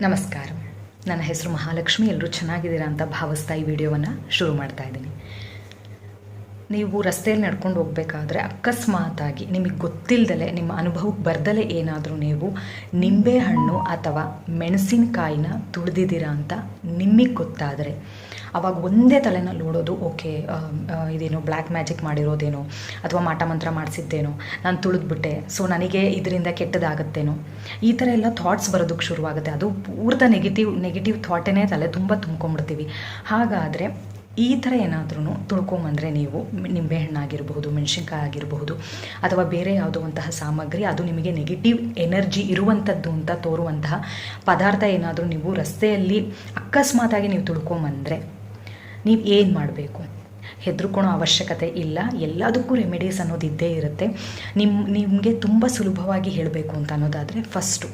ನಮಸ್ಕಾರ. ನನ್ನ ಹೆಸರು ಮಹಾಲಕ್ಷ್ಮಿ. ಎಲ್ಲರೂ ಚೆನ್ನಾಗಿದ್ದೀರಾ ಅಂತ ಭಾವಿಸ್ತಾ ಈ ವಿಡಿಯೋವನ್ನು ಶುರು ಮಾಡ್ತಾ ಇದ್ದೀನಿ. ನೀವು ರಸ್ತೆಯಲ್ಲಿ ನಡ್ಕೊಂಡು ಹೋಗಬೇಕಾದ್ರೆ ಅಕಸ್ಮಾತಾಗಿ ನಿಮಗೆ ಗೊತ್ತಿಲ್ಲದಲೆ ನಿಮ್ಮ ಅನುಭವಕ್ಕೆ ಬರ್ದಲೇ ಏನಾದರೂ ನೀವು ನಿಂಬೆಹಣ್ಣು ಅಥವಾ ಮೆಣಸಿನಕಾಯಿನ ತುಳಿದಿದ್ದೀರಾ ಅಂತ ನಿಮಗೆ ಗೊತ್ತಾದರೆ, ಅವಾಗ ಒಂದೇ ತಲೆನಲ್ಲಿ ನೋಡೋದು, ಓಕೆ ಇದೇನೋ ಬ್ಲ್ಯಾಕ್ ಮ್ಯಾಜಿಕ್ ಮಾಡಿರೋದೇನೋ ಅಥವಾ ಮಾಟ ಮಂತ್ರ ಮಾಡಿಸಿದ್ದೇನೋ, ನಾನು ತುಳಿದ್ಬಿಟ್ಟೆ, ಸೊ ನನಗೆ ಇದರಿಂದ ಕೆಟ್ಟದಾಗತ್ತೇನೋ, ಈ ಥರ ಎಲ್ಲ ಥಾಟ್ಸ್ ಬರೋದಕ್ಕೆ ಶುರುವಾಗುತ್ತೆ. ಅದು ಪೂರ್ತ ನೆಗೆಟಿವ್ ನೆಗೆಟಿವ್ ಥಾಟೇ ತಲೆ ತುಂಬ ತುಂಬ್ಕೊಂಡ್ಬಿಡ್ತೀವಿ. ಹಾಗಾದರೆ ಈ ಥರ ಏನಾದ್ರೂ ತುಳ್ಕೊಂಬಂದರೆ ನೀವು ನಿಂಬೆಹಣ್ಣು ಆಗಿರಬಹುದು ಮೆಣಸಿನ್ಕಾಯಿ ಆಗಿರಬಹುದು, ಅಥವಾ ಬೇರೆ ಯಾವುದೋ ಅಂತಹ ಸಾಮಗ್ರಿ, ಅದು ನಿಮಗೆ ನೆಗೆಟಿವ್ ಎನರ್ಜಿ ಇರುವಂಥದ್ದು ಅಂತ ತೋರುವಂತಹ ಪದಾರ್ಥ ಏನಾದರೂ ನೀವು ರಸ್ತೆಯಲ್ಲಿ ಅಕಸ್ಮಾತಾಗಿ ನೀವು ತುಳ್ಕೊಂಬಂದರೆ ನೀವು ಏನು ಮಾಡಬೇಕು? ಹೆದರ್ಕೊಳೋ ಅವಶ್ಯಕತೆ ಇಲ್ಲ. ಎಲ್ಲದಕ್ಕೂ ರೆಮಿಡೀಸ್ ಅನ್ನೋದು ಇದ್ದೇ ಇರುತ್ತೆ. ನಿಮ್ಮ ನಿಮಗೆ ತುಂಬ ಸುಲಭವಾಗಿ ಹೇಳಬೇಕು ಅಂತ ಅನ್ನೋದಾದರೆ ಫಸ್ಟು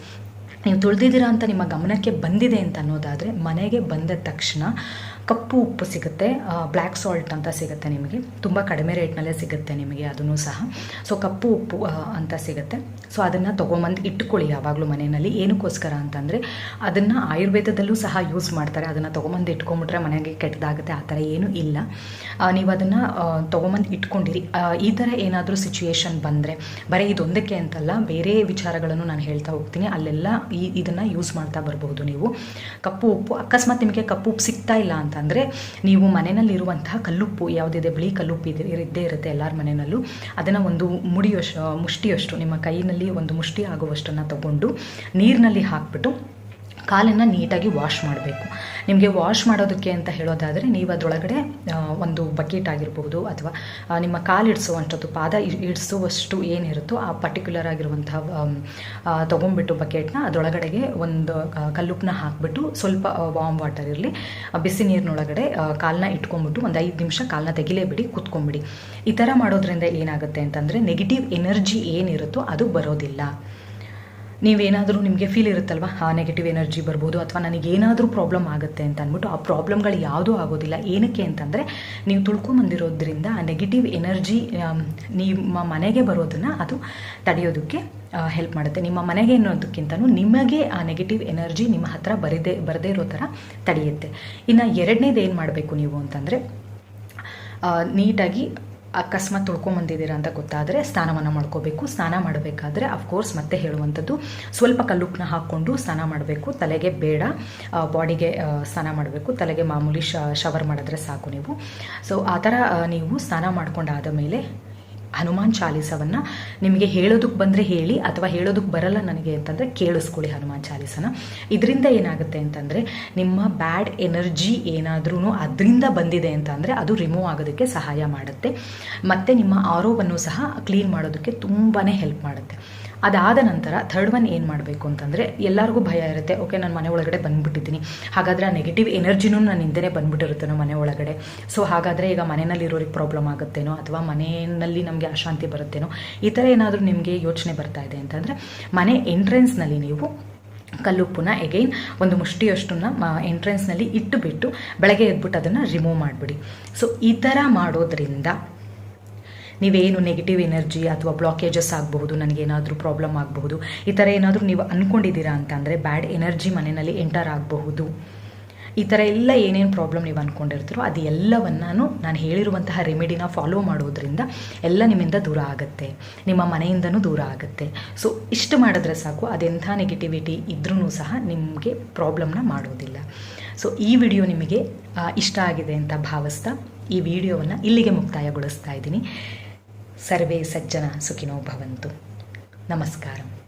ನೀವು ತುಳಿದಿದ್ದೀರಾ ಅಂತ ನಿಮ್ಮ ಗಮನಕ್ಕೆ ಬಂದಿದೆ ಅಂತ ಅನ್ನೋದಾದರೆ ಮನೆಗೆ ಬಂದ ತಕ್ಷಣ ಕಪ್ಪು ಉಪ್ಪು ಸಿಗುತ್ತೆ ಬ್ಲ್ಯಾಕ್ ಸಾಲ್ಟ್ ಅಂತ ಸಿಗುತ್ತೆ ನಿಮಗೆ. ತುಂಬ ಕಡಿಮೆ ರೇಟ್ನಲ್ಲೇ ಸಿಗುತ್ತೆ ನಿಮಗೆ ಅದನ್ನು ಸಹ. ಸೊ ಕಪ್ಪು ಉಪ್ಪು ಅಂತ ಸಿಗುತ್ತೆ. ಸೊ ಅದನ್ನು ತೊಗೊಂಬಂದು ಇಟ್ಕೊಳ್ಳಿ ಯಾವಾಗಲೂ ಮನೆಯಲ್ಲಿ. ಏನಕ್ಕೋಸ್ಕರ ಅಂತಂದರೆ, ಅದನ್ನು ಆಯುರ್ವೇದದಲ್ಲೂ ಸಹ ಯೂಸ್ ಮಾಡ್ತಾರೆ. ಅದನ್ನು ತೊಗೊಂಬಂದು ಇಟ್ಕೊಂಬಿಟ್ರೆ ಮನೆಗೆ ಕೆಟ್ಟದಾಗುತ್ತೆ, ಆ ಥರ ಏನೂ ಇಲ್ಲ. ನೀವು ಅದನ್ನು ತೊಗೊಂಬಂದು ಇಟ್ಕೊಂಡಿರಿ. ಈ ಥರ ಏನಾದರೂ ಸಿಚುಯೇಷನ್ ಬಂದರೆ, ಬರೀ ಇದೊಂದಕ್ಕೆ ಅಂತಲ್ಲ, ಬೇರೆ ವಿಚಾರಗಳನ್ನು ನಾನು ಹೇಳ್ತಾ ಹೋಗ್ತೀನಿ. ಅಲ್ಲೆಲ್ಲ ಈ, ಇದನ್ನು ಯೂಸ್ ಮಾಡ್ತಾ ಬರ್ಬೋದು ನೀವು. ಕಪ್ಪು ಉಪ್ಪು, ಅಕಸ್ಮಾತ್ ನಿಮಗೆ ಕಪ್ಪು ಉಪ್ಪು ಸಿಗ್ತಾ ಇಲ್ಲ ಅಂತಂದರೆ ನೀವು ಮನೆಯಲ್ಲಿರುವಂತಹ ಕಲ್ಲುಪ್ಪು ಯಾವುದಿದೆ, ಬಿಳಿ ಕಲ್ಲುಪ್ಪು ಇದೆ, ಇದ್ದೇ ಇರುತ್ತೆ ಎಲ್ಲರ ಮನೆಯಲ್ಲೂ. ಅದನ್ನು ಒಂದು ಮುಡಿಯೋಷ್ಟು ಮುಷ್ಟಿಯಷ್ಟು, ನಿಮ್ಮ ಕೈಯಲ್ಲಿ ಒಂದು ಮುಷ್ಟಿ ಆಗುವಷ್ಟನ್ನು ತಗೊಂಡು ನೀರಿನಲ್ಲಿ ಹಾಕ್ಬಿಟ್ಟು ಕಾಲನ್ನು ನೀಟಾಗಿ ವಾಶ್ ಮಾಡಬೇಕು. ನಿಮಗೆ ವಾಶ್ ಮಾಡೋದಕ್ಕೆ ಅಂತ ಹೇಳೋದಾದರೆ ನೀವು ಅದರೊಳಗಡೆ ಒಂದು ಬಕೆಟ್ ಆಗಿರ್ಬೋದು ಅಥವಾ ನಿಮ್ಮ ಕಾಲು ಇಡಿಸುವಂಥದ್ದು, ಪಾದ ಇಡಿಸುವಷ್ಟು ಏನಿರುತ್ತೋ ಆ ಪರ್ಟಿಕ್ಯುಲರ್ ಆಗಿರುವಂತಹ ತೊಗೊಂಡ್ಬಿಟ್ಟು ಬಕೆಟ್ನ ಅದರೊಳಗಡೆಗೆ ಒಂದು ಕಲ್ಲುಪ್ಪನ್ನ ಹಾಕಿಬಿಟ್ಟು ಸ್ವಲ್ಪ ವಾಮ್ ವಾಟರ್ ಇರಲಿ ಬಿಸಿ ನೀರಿನೊಳಗಡೆ ಕಾಲನ್ನ ಇಟ್ಕೊಂಡ್ಬಿಟ್ಟು ಒಂದು ಐದು ನಿಮಿಷ ಕಾಲನ್ನ ತೆಗಿಲೇಬಿಡಿ, ಕೂತ್ಕೊಂಬಿಡಿ. ಈ ಥರ ಮಾಡೋದ್ರಿಂದ ಏನಾಗುತ್ತೆ ಅಂತಂದರೆ ನೆಗೆಟಿವ್ ಎನರ್ಜಿ ಏನಿರುತ್ತೋ ಅದು ಬರೋದಿಲ್ಲ. ನೀವೇನಾದರೂ ನಿಮಗೆ ಫೀಲ್ ಇರುತ್ತಲ್ವ? ಆ ನೆಗೆಟಿವ್ ಎನರ್ಜಿ ಬರ್ಬೋದು ಅಥವಾ ನನಗೇನಾದರೂ ಪ್ರಾಬ್ಲಮ್ ಆಗುತ್ತೆ ಅಂತ ಅಂದ್ಬಿಟ್ಟು ಆ ಪ್ರಾಬ್ಲಮ್ಗಳು ಯಾವುದೂ ಆಗೋದಿಲ್ಲ. ಏನಕ್ಕೆ ಅಂತಂದರೆ ನೀವು ತುಳ್ಕೊಂಬಂದಿರೋದ್ರಿಂದ ಆ ನೆಗೆಟಿವ್ ಎನರ್ಜಿ ನಿಮ್ಮ ಮನೆಗೆ ಬರೋದನ್ನು ಅದು ತಡೆಯೋದಕ್ಕೆ ಹೆಲ್ಪ್ ಮಾಡುತ್ತೆ. ನಿಮ್ಮ ಮನೆಗೆ ಅನ್ನೋದಕ್ಕಿಂತನೂ ನಿಮಗೆ ಆ ನೆಗೆಟಿವ್ ಎನರ್ಜಿ ನಿಮ್ಮ ಹತ್ರ ಬರದೇ ಬರದೇ ಇರೋ ಥರ ತಡೆಯುತ್ತೆ. ಇನ್ನು ಎರಡನೇದು ಏನು ಮಾಡಬೇಕು ನೀವು ಅಂತಂದರೆ ನೀಟಾಗಿ ಅಕಸ್ಮಾತ್ ತುಳ್ಕೊಂಬಂದಿದ್ದೀರಾ ಅಂತ ಗೊತ್ತಾದರೆ ಸ್ನಾನವನ್ನು ಮಾಡ್ಕೋಬೇಕು. ಸ್ನಾನ ಮಾಡಬೇಕಾದ್ರೆ ಅಫ್ಕೋರ್ಸ್ ಮತ್ತೆ ಹೇಳುವಂಥದ್ದು, ಸ್ವಲ್ಪ ಕಲ್ಲುಪ್ಪನ್ನ ಹಾಕ್ಕೊಂಡು ಸ್ನಾನ ಮಾಡಬೇಕು. ತಲೆಗೆ ಬೇಡ ಬಾಡಿಗೆ ಸ್ನಾನ ಮಾಡಬೇಕು. ತಲೆಗೆ ಮಾಮೂಲಿ ಶವರ್ ಮಾಡಿದ್ರೆ ಸಾಕು ನೀವು. ಸೊ ಆ ಥರ ನೀವು ಸ್ನಾನ ಮಾಡ್ಕೊಂಡಾದ ಮೇಲೆ ಹನುಮಾನ್ ಚಾಲೀಸವನ್ನು ನಿಮಗೆ ಹೇಳೋದಕ್ಕೆ ಬಂದರೆ ಹೇಳಿ ಅಥವಾ ಹೇಳೋದಕ್ಕೆ ಬರಲ್ಲ ನನಗೆ ಅಂತಂದರೆ ಕೇಳಿಸ್ಕೊಳ್ಳಿ ಹನುಮಾನ್ ಚಾಲೀಸನ. ಇದರಿಂದ ಏನಾಗುತ್ತೆ ಅಂತಂದರೆ ನಿಮ್ಮ ಬ್ಯಾಡ್ ಎನರ್ಜಿ ಏನಾದ್ರೂ ಅದರಿಂದ ಬಂದಿದೆ ಅಂತಂದರೆ ಅದು ರಿಮೂವ್ ಆಗೋದಕ್ಕೆ ಸಹಾಯ ಮಾಡುತ್ತೆ. ಮತ್ತು ನಿಮ್ಮ ಆರೋವನ್ನು ಸಹ ಕ್ಲೀನ್ ಮಾಡೋದಕ್ಕೆ ತುಂಬಾ ಹೆಲ್ಪ್ ಮಾಡುತ್ತೆ. ಅದಾದ ನಂತರ ಥರ್ಡ್ ಒನ್ ಏನು ಮಾಡಬೇಕು ಅಂತಂದರೆ ಎಲ್ಲರಿಗೂ ಭಯ ಇರುತ್ತೆ. ಓಕೆ ನಾನು ಮನೆ ಒಳಗಡೆ ಬಂದುಬಿಟ್ಟಿದ್ದೀನಿ. ಹಾಗಾದರೆ ಆ ನೆಗೆಟಿವ್ ಎನರ್ಜಿನೂ ನಾನು ಹಿಂದೆ ಬಂದುಬಿಟ್ಟಿರುತ್ತೇನೋ ಮನೆ ಒಳಗಡೆ. ಸೊ ಹಾಗಾದರೆ ಈಗ ಮನೆಯಲ್ಲಿರೋರಿಗೆ ಪ್ರಾಬ್ಲಮ್ ಆಗುತ್ತೇನೋ ಅಥವಾ ಮನೆಯಲ್ಲಿ ನಮಗೆ ಅಶಾಂತಿ ಬರುತ್ತೇನೋ, ಈ ಥರ ಏನಾದರೂ ನಿಮಗೆ ಯೋಚನೆ ಬರ್ತಾ ಇದೆ ಅಂತಂದರೆ ಮನೆ ಎಂಟ್ರೆನ್ಸ್ನಲ್ಲಿ ನೀವು ಕಲ್ಲುಪ್ಪನ್ನ ಎಗೈನ್ ಒಂದು ಮುಷ್ಟಿಯಷ್ಟನ್ನ ಎಂಟ್ರೆನ್ಸ್ನಲ್ಲಿ ಇಟ್ಟುಬಿಟ್ಟು ಬೆಳಗ್ಗೆ ಎದ್ಬಿಟ್ಟು ಅದನ್ನು ರಿಮೂವ್ ಮಾಡಿಬಿಡಿ. ಸೊ ಈ ಥರ ಮಾಡೋದ್ರಿಂದ ನೀವೇನು ನೆಗೆಟಿವ್ ಎನರ್ಜಿ ಅಥವಾ ಬ್ಲಾಕೇಜಸ್ ಆಗಬಹುದು, ನನಗೇನಾದರೂ ಪ್ರಾಬ್ಲಮ್ ಆಗಬಹುದು, ಈ ಥರ ಏನಾದರೂ ನೀವು ಅಂದ್ಕೊಂಡಿದ್ದೀರಾ ಅಂತಂದರೆ ಬ್ಯಾಡ್ ಎನರ್ಜಿ ಮನೆಯಲ್ಲಿ ಎಂಟರ್ ಆಗಬಹುದು. ಈ ಥರ ಎಲ್ಲ ಏನೇನು ಪ್ರಾಬ್ಲಮ್ ನೀವು ಅಂದ್ಕೊಂಡಿರ್ತೀರೋ ಅದು ಎಲ್ಲವನ್ನೂ ನಾನು ಹೇಳಿರುವಂತಹ ರೆಮಿಡಿನ ಫಾಲೋ ಮಾಡೋದ್ರಿಂದ ಎಲ್ಲ ನಿಮ್ಮಿಂದ ದೂರ ಆಗುತ್ತೆ. ನಿಮ್ಮ ಮನೆಯಿಂದನೂ ದೂರ ಆಗುತ್ತೆ. ಸೊ ಇಷ್ಟು ಮಾಡಿದ್ರೆ ಸಾಕು, ಅದೆಂಥ ನೆಗೆಟಿವಿಟಿ ಇದ್ರೂ ಸಹ ನಿಮಗೆ ಪ್ರಾಬ್ಲಮ್ನ ಮಾಡೋದಿಲ್ಲ. ಸೊ ಈ ವಿಡಿಯೋ ನಿಮಗೆ ಇಷ್ಟ ಆಗಿದೆ ಅಂತ ಭಾವಿಸ್ತಾ ಈ ವಿಡಿಯೋವನ್ನು ಇಲ್ಲಿಗೆ ಮುಕ್ತಾಯಗೊಳಿಸ್ತಾ ಇದ್ದೀನಿ. సర్వే సజ్జన సుఖినో భవంతు. నమస్కారం.